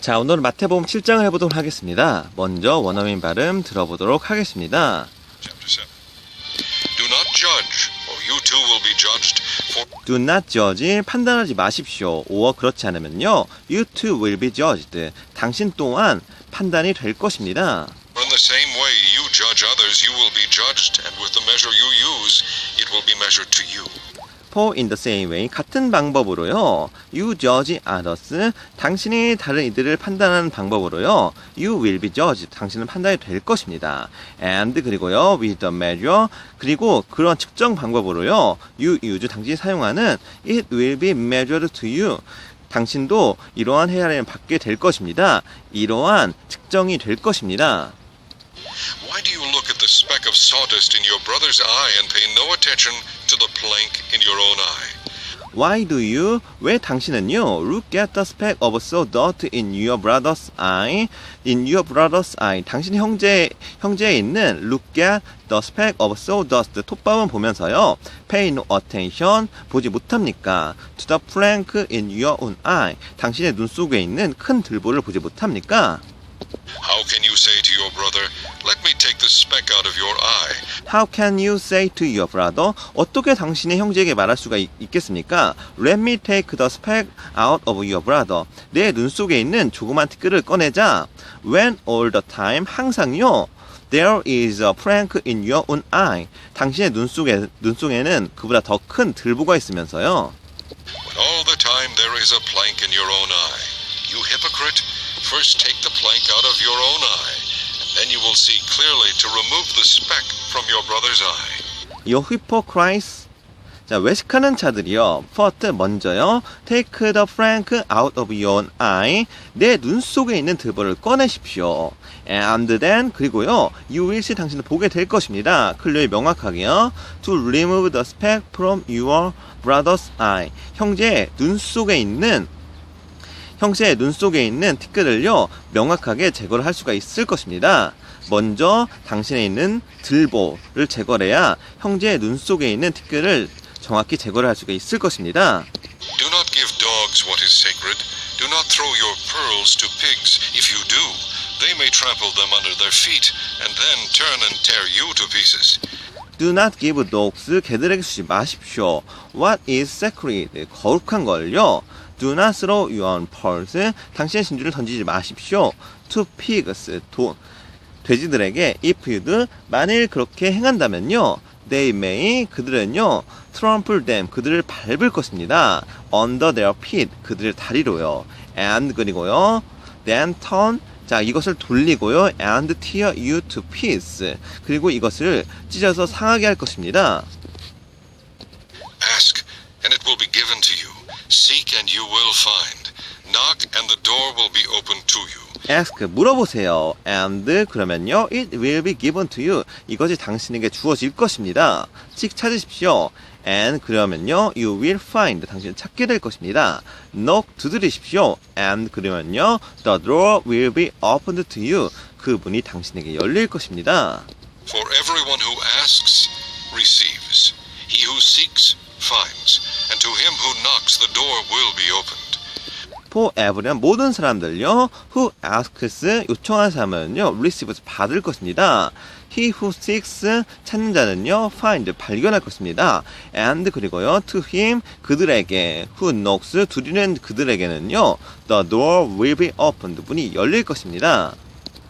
자, 오늘은 마태복음 7장을 해보도록 하겠습니다. 먼저 원어민 발음 들어보도록 하겠습니다. Chapter 7. Do not judge, or you too will be judged. For Do not judge, 판단하지 마십시오. or 그렇지 않으면요, you too will be judged. 당신 또한 판단이 될 것입니다. in the same way you judge others, you will be judged, and with the measure you use, it will be measured to you. For in the same way, 같은 방법으로요, you judge others, 당신이 다른 이들을 판단하는 방법으로요, you will be judged, 당신은 판단이 될 것입니다. And 그리고요, with the measure, 그리고 그런 측정 방법으로요, you use, 당신이 사용하는 it will be measured to you, 당신도 이러한 헤아림을 받게 될 것입니다. 이러한 측정이 될 것입니다. Why do you look at the speck of sawdust in your brother's eye and pay no attention to the plank in your own eye? Why do you? 왜 당신은요? Look at the speck of sawdust in your brother's eye. In your brother's eye. 당신 형제 형제에 있는 look at the speck of sawdust. 톱밥은 보면서요. Pay no attention. 보지 못합니까? To the plank in your own eye. 당신의 눈 속에 있는 큰 들보를 보지 못합니까? How can you say to your brother, Let me take the speck out of your eye, How can you say to your brother? 어떻게 당신의 형제에게 말할 수가 있, 있겠습니까? Let me take the speck out of your brother. 내 눈 속에 있는 조그만 티끌을 꺼내자. When all the time 항상요. There is a plank in your own eye. 당신의 눈 속에 눈 속에는 그보다 더 큰 들보가 있으면서요. when all the time there is a plank in your own eye? You hypocrite, first take the plank out of your own eye, and then you will see clearly to remove the speck from your brother's eye. 요 hypocrites 자 외식하는 자들이요 first 먼저요 take the plank out of your eye 내 눈 속에 있는 들보를 꺼내십시오 and then 그리고요 you will see 당신은 보게 될 것입니다 클리어 명확하게요 to remove the speck from your brother's eye 형제의 눈 속에 있는 형제의 눈 속에 있는 티끌을요 명확하게 제거를 할 수가 있을 것입니다. 먼저 당신에 있는 들보를 제거해야 형제의 눈 속에 있는 티끌을 정확히 제거를 할 수가 있을 것입니다. Do not give dogs what is sacred. Do not throw your pearls to pigs. If you do, they may trample them under their feet, and then turn and tear you to pieces. Do not give dogs 개들에게 주지 마십시오. What is sacred 거룩한 걸요. Do not throw your pearls 당신의 진주를 던지지 마십시오. To pigs 도, 돼지들에게 if you do 만일 그렇게 행한다면요. They may 그들은요 trample them 그들을 밟을 것입니다. Under their feet 그들의 다리로요. And 그리고요 then turn 자 이것을 돌리고요 and tear you to pieces 그리고 이것을 찢어서 상하게 할 것입니다. Ask, and it will be given to you. Seek, and you will find. Knock, and the door will be opened to you. ask 물어보세요. and 그러면요 it will be given to you 이것이 당신에게 주어질 것입니다. 씩 찾으십시오. and 그러면요 you will find 당신은 찾게 될 것입니다. knock 두드리십시오. and 그러면요 the door will be opened to you 그 문이 당신에게 열릴 것입니다. For everyone who asks receives. He who seeks finds. And to him who knocks, the door will be opened. for everyone 모든 사람들요 who asks 요청하는 사람은요 receives 받을 것입니다. He who seeks 찾는 자는요 find 발견할 것입니다. And 그리고요 to him 그들에게 who knocks 두드리는 그들에게는요 the door will be opened 문이 열릴 것입니다.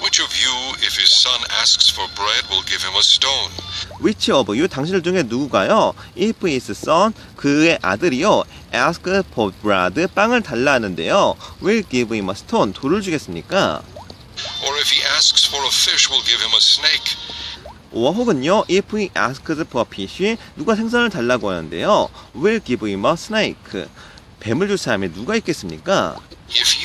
Which of you, if his son asks for bread, will give him a stone? Which of you 당신들 중에 누구가요? If his son 그의 아들이요 ask for bread 빵을 달라 하는데요 will give him a stone 돌을 주겠습니까? Or if he asks for a fish, will give him a snake? 어, 혹은요, if he asks for fish, 누가 생선을 달라고 하는데요, will give him a snake. 뱀을 줄 사람이 누가 있겠습니까? If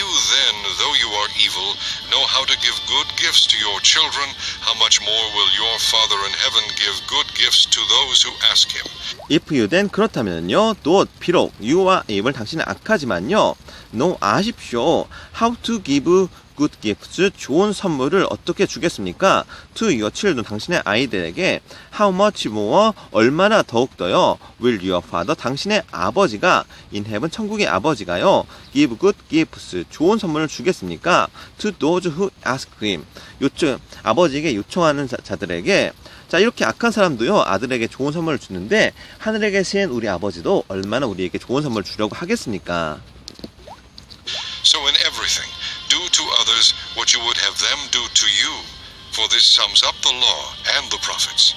know how to give good gifts to your children, how much more will your Father in heaven give good gifts to those who ask him? If you then 그렇다면요, 또 비록 you와 입을 당신은 악하지만요, know 아십시오. How to give good gifts 좋은 선물을 어떻게 주겠습니까? To your children 당신의 아이들에게 how much more 얼마나 더욱더요 will your father 당신의 아버지가 in heaven 천국의 아버지가요 give good gifts 좋은 선물을 주겠습니까? To those who ask him 요청 아버지에게 요청하는 자, 자들에게 자 이렇게 악한 사람도요 아들에게 좋은 선물을 주는데 하늘에 계신 우리 아버지도 얼마나 우리에게 좋은 선물을 주려고 하겠습니까? So in everything, others what you would have them do to you. For this sums up the law and the prophets.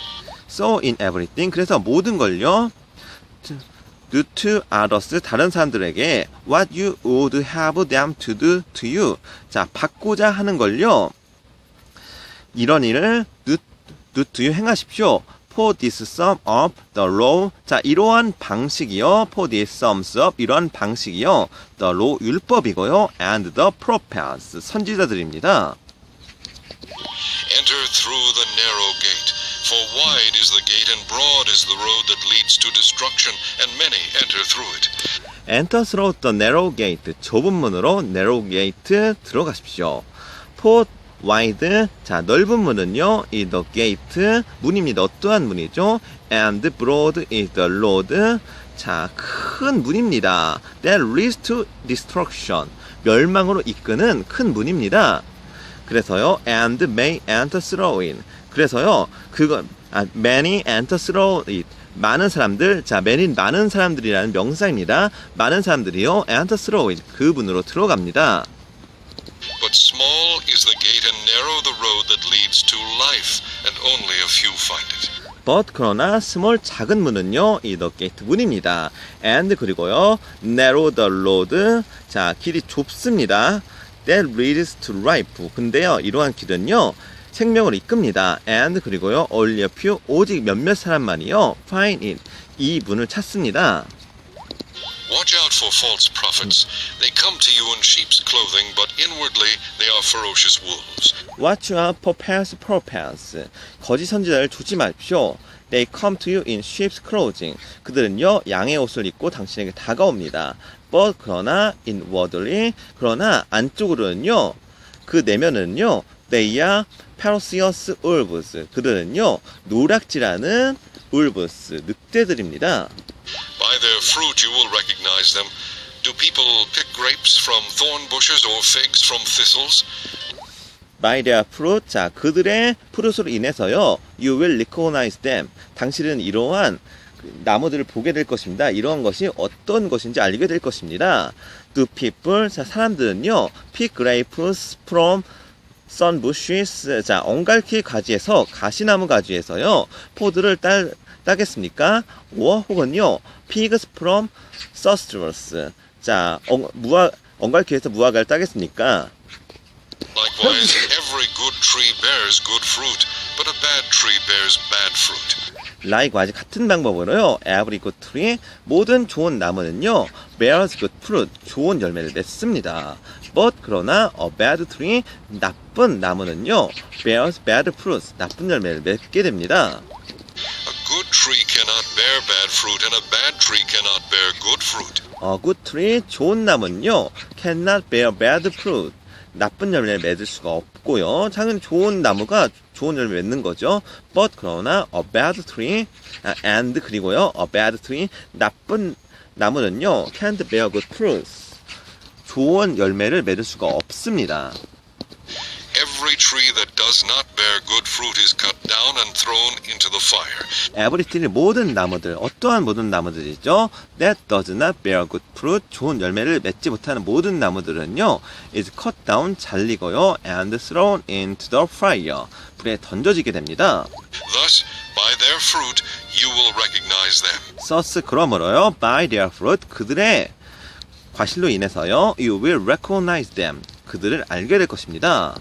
So in everything 그래서 모든 걸요 do to others 다른 사람들에게 what you would have them to do to you 자 받고자 하는 걸요 이런 일을 do, do to you 행하십시오 for this sum of the law 자 이러한 방식이요 for this sums up 이러한 방식이요 the law 율법이고요 and the prophets 선지자들입니다 Enter through the narrow gate. For wide is the gate and broad is the road that leads to destruction, and many enter through it. Enter through the narrow gate. 좁은 문으로 narrow gate 들어가십시오. For wide. 자, 넓은 문은요. 이 the gate. 문입니다. 어떠한 문이죠? And broad is the road. 자, 큰 문입니다. That leads to destruction. 멸망으로 이끄는 큰 문입니다. 그래서요, and may enter through it. 그래서요, 그거, 아, many enter through it. 많은 사람들, 자, many 많은 사람들이라는 명사입니다. 많은 사람들이요, enter through it. 그 문으로 들어갑니다. But small is the gate and narrow the road that leads to life, and only a few find it. but 그러나 small 작은 문은요, 이 the gate 문입니다. and 그리고요, narrow the road. 자, 길이 좁습니다. that leads to life. 근데요, 이러한 길은요, 생명을 이끕니다. and 그리고요, only a few 오직 몇몇 사람만이요, find it. 이 문을 찾습니다. Watch out for false prophets. They come to you in sheep's clothing, but inwardly they are ferocious wolves. Watch out for false prophets. 거짓 선지자를 두지 마십시오. They come to you in sheep's clothing. 그들은요 양의 옷을 입고 당신에게 다가옵니다. But 그러나 inwardly 그러나 안쪽으로는요 그 내면은요 they are ferocious wolves. 그들은요 노락질하는 wolves 늑대들입니다. By their fruit you will recognize them. Do people pick grapes from thorn bushes or figs from thistles? by their fruit. 자, 그들의 프루트로 인해서요. You will recognize them. 당신은 이러한 그 나무들을 보게 될 것입니다. 이러한 것이 어떤 것인지 알게 될 것입니다. Do people, 자, 사람들은요. pick grapes from sun bushes. 자, 엉갈퀴 가지에서, 가시나무 가지에서요. 포도를 딸, 따겠습니까? or 혹은요. pigs from thistles. 자, 엉, 무화, 엉갈퀴에서 무화과를 따겠습니까? Likewise, every good tree bears good fruit, but a bad tree bears bad fruit. likewise 같은 방법으로요. every good tree 모든 좋은 나무는요. bears good fruit 좋은 열매를 맺습니다. but 그러나 a bad tree 나쁜 나무는요. bears bad fruit 나쁜 열매를 맺게 됩니다. Tree cannot bear bad fruit, and a bad tree cannot bear good fruit. a good tree 좋은 나무는요. cannot bear bad fruit 나쁜 열매를 맺을 수가 없고요. 당연히 좋은 나무가 좋은 열매 맺는 거죠. but 그러나 a bad tree 아, and 그리고요. a bad tree 나쁜 나무는요. can't bear good fruits 좋은 열매를 맺을 수가 없습니다. Every tree that does not bear good fruit is cut down and thrown into the fire. every tree 모든 나무들 어떠한 모든 나무들이죠. that does not bear good fruit 좋은 열매를 맺지 못하는 모든 나무들은요. is cut down 잘리고요. and thrown into the fire 불에 던져지게 됩니다. Thus, by their fruit you will recognize them. thus 그러므로요. by their fruit 그들의 과실로 인해서요. you will recognize them 그들을 알게 될 것입니다.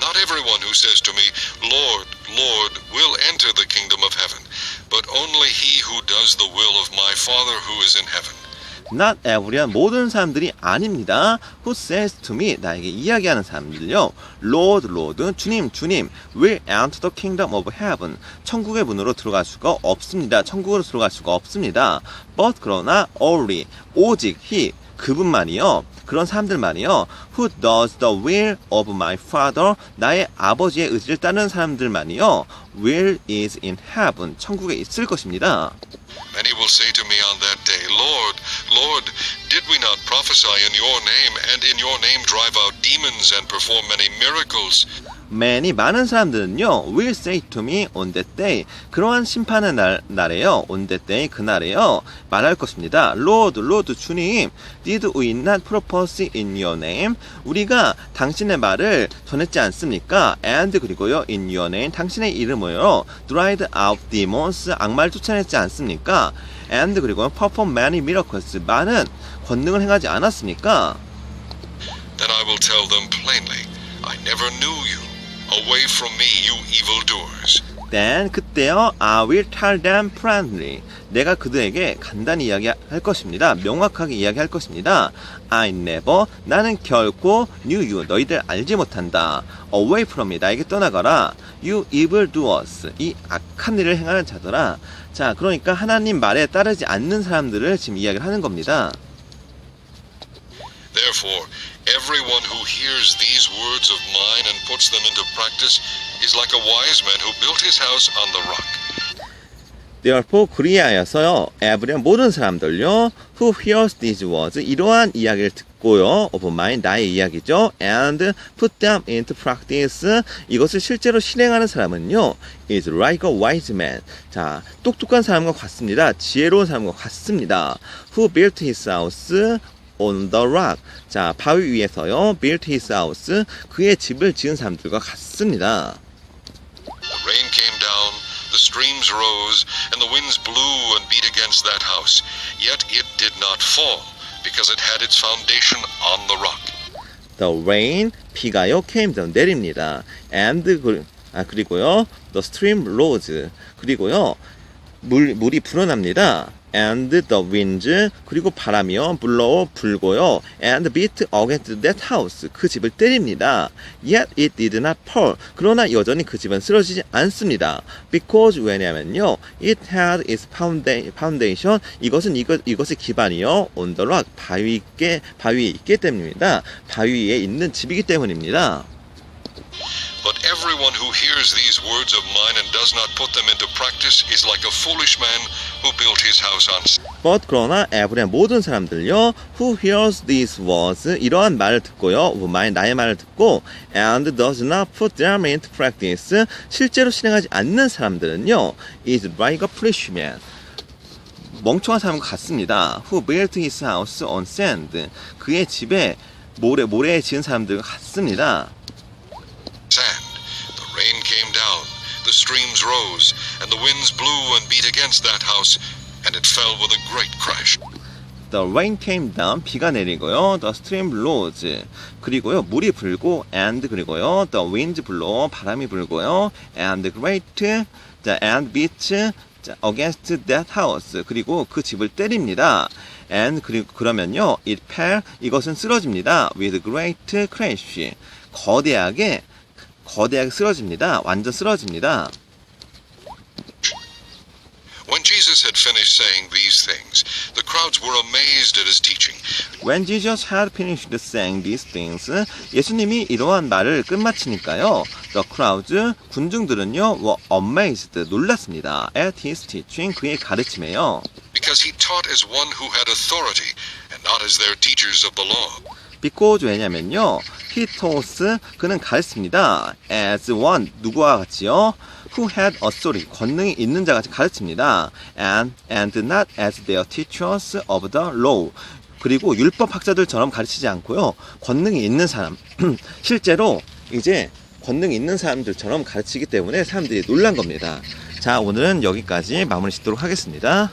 Not everyone who says to me, Lord, Lord, will enter the kingdom of heaven, but only he who does the will of my Father who is in heaven. Not everyone 모든 사람들이 아닙니다. Who says to me 나에게 이야기하는 사람들요. Lord, Lord, 주님, 주님, will enter the kingdom of heaven. 천국의 문으로 들어갈 수가 없습니다. 천국으로 들어갈 수가 없습니다. But 그러나 only 오직 he 그분만이요. 그런 사람들 말이요. Who does the will of my father? 나의 아버지의 의지를 따르는 사람들만이요. Will is in heaven. 천국에 있을 것입니다. Many will say to me on that day, Lord, Lord, did we not prophesy in your name, and in your name drive out demons and perform many miracles? many 많은 사람들은요 will say to me on that day 그러한 심판의 날, 날에요 on that day 그날에요 말할 것입니다 Lord Lord 주님 did we not propose in your name 우리가 당신의 말을 전했지 않습니까 and 그리고요 in your name 당신의 이름으로 drive out demons 악마를 쫓아냈지 않습니까 and 그리고 perform many miracles 많은 권능을 행하지 않았습니까 Then I will tell them plainly, I never knew you. Away from me, you evildoers. Then 그때요 I will tell them plainly 내가 그들에게 간단히 이야기할 것입니다 명확하게 이야기할 것입니다 I never 나는 결코 knew you 너희들 알지 못한다 Away from me 나에게 떠나가라 You evil doers 이 악한 일을 행하는 자들아 자 그러니까 하나님 말에 따르지 않는 사람들을 지금 이야기를 하는 겁니다 Therefore, everyone who hears these words of mine and puts them into practice is like a wise man who built his house on the rock. Therefore 그리하여서요 everyone 모든 사람들요 who hears these words 이러한 이야기를 듣고요 of mine 나의 이야기죠 and put them into practice 이것을 실제로 실행하는 사람은요 is like a wise man 자 똑똑한 사람과 같습니다 지혜로운 사람과 같습니다 who built his house on the rock 자 바위 위에서요 built his house 그의 집을 지은 사람들과 같습니다 The rain came down, the streams rose, and the winds blew and beat against that house. Yet it did not fall, because it had its foundation on the rock. The rain 비가요 came down 내립니다. And 그, 아 그리고요 the stream rose 그리고요 물 물이 불어납니다. And the winds 그리고 바람이요 불러 불고요 and beat against that house 그 집을 때립니다. Yet it did not fall 그러나 여전히 그 집은 쓰러지지 않습니다. Because 왜냐면요 it had its founda- foundation 이것은 이것 이것의 기반이요 on the rock 바위 있게 바위에 있기 때문입니다. 바위 위에 있는 집이기 때문입니다. But everyone who hears these words of mine and does not put them into practice is like a foolish man who built his house on. But 그러나 every 모든 사람들요 who hears these words 이러한 말을 듣고요 of my 나의 말을 듣고 and does not put them into practice 실제로 실행하지 않는 사람들은요 is like a foolish man 멍청한 사람과 같습니다. Who built his house on sand 그의 집에 모래 모래에 지은 사람들과 같습니다. Sand. The rain came down, the streams rose, and the winds blew and beat against that house, and it fell with a great crash. The rain came down. 비가 내리고요. The stream rose. 그리고요. 물이 불고 and 그리고요. The wind 불러. 바람이 불고요. And great the and beat 자, against that house. 그리고 그 집을 때립니다. And 그리고 그러면요. It fell. 이것은 쓰러집니다. With great crash. 거대하게 거대하게 쓰러집니다. 완전 쓰러집니다. When Jesus had finished saying these things, the crowds were amazed at his teaching. When Jesus had finished saying these things, 예수님이 이러한 말을 끝마치니까요. The crowds, 군중들은요, were amazed, 놀랐습니다. At his teaching, 그의 가르침에요. Because he taught as one who had authority, and not as their teachers of the law. Because 왜냐면요, he 그는 가르칩니다. As one, 누구와 같이요? Who had authority, 권능이 있는 자 같이 가르칩니다. And, and not as their teachers of the law. 그리고 율법 학자들처럼 가르치지 않고요. 권능이 있는 사람. 실제로 이제 권능이 있는 사람들처럼 가르치기 때문에 사람들이 놀란 겁니다. 자, 오늘은 여기까지 마무리 짓도록 하겠습니다.